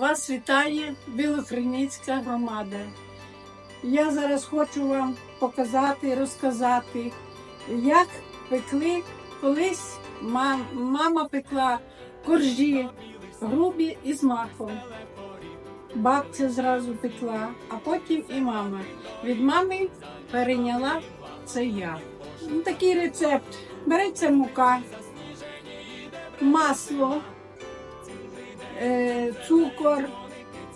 вітає Білокриницька громада. Я зараз хочу вам показати, розказати, як пекли колись мам- мама пекла коржі грубі із маком. Бабця зразу пекла, а потім і мама. Від мами перейняла це я. Ну, такий рецепт. Береться мука, масло, цукор,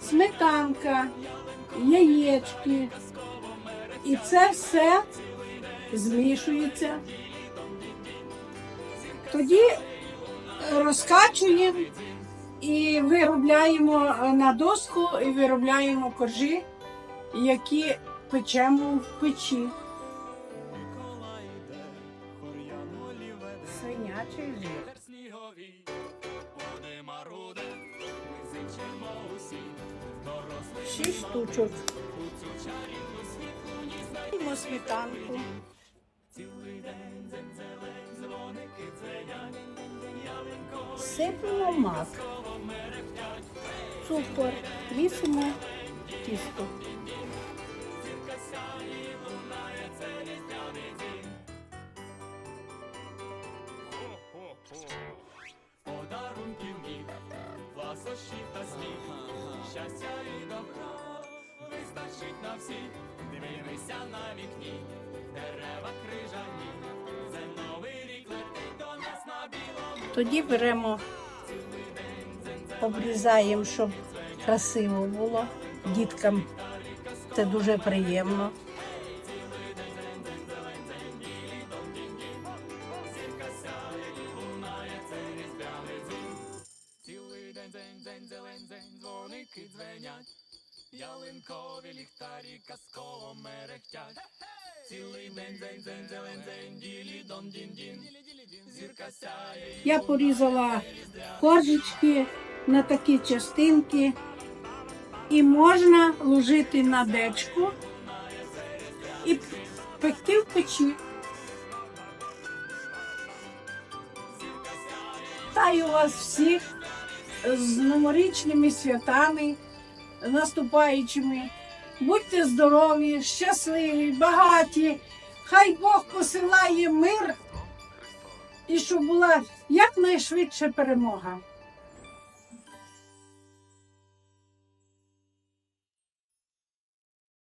сметанка, яєчки. І це все змішується. Тоді розкачуємо і виробляємо на доску і виробляємо коржі, які печемо в печі. Свинячий жир. Шість штучок. Даємо сметанку. цілий день дзензелень, дзвоники дзвенять, ялинко Сипемо мак, цукор, місимо тісто. Ласощів та сміх, щастя і добро вистачить на всіх. Дивися на вікні, дерева крижані, це новий рік летить до нас на білому. Тоді беремо, обрізаємо, щоб красиво було. Діткам це дуже приємно. Цілий день день день зелень день дзвоники дзвенять, ялинкові ліхтарі казково мерехтять. Цілий день день день зелень день ділі дон дін дін, зірка сяє. Я порізала коржички на такі частинки. І можна ложити на дечку і пекти в печі. Вітаю вас всіх з новорічними святами, наступаючими. Будьте здорові, щасливі, багаті. Хай Бог посилає мир і щоб була якнайшвидше перемога.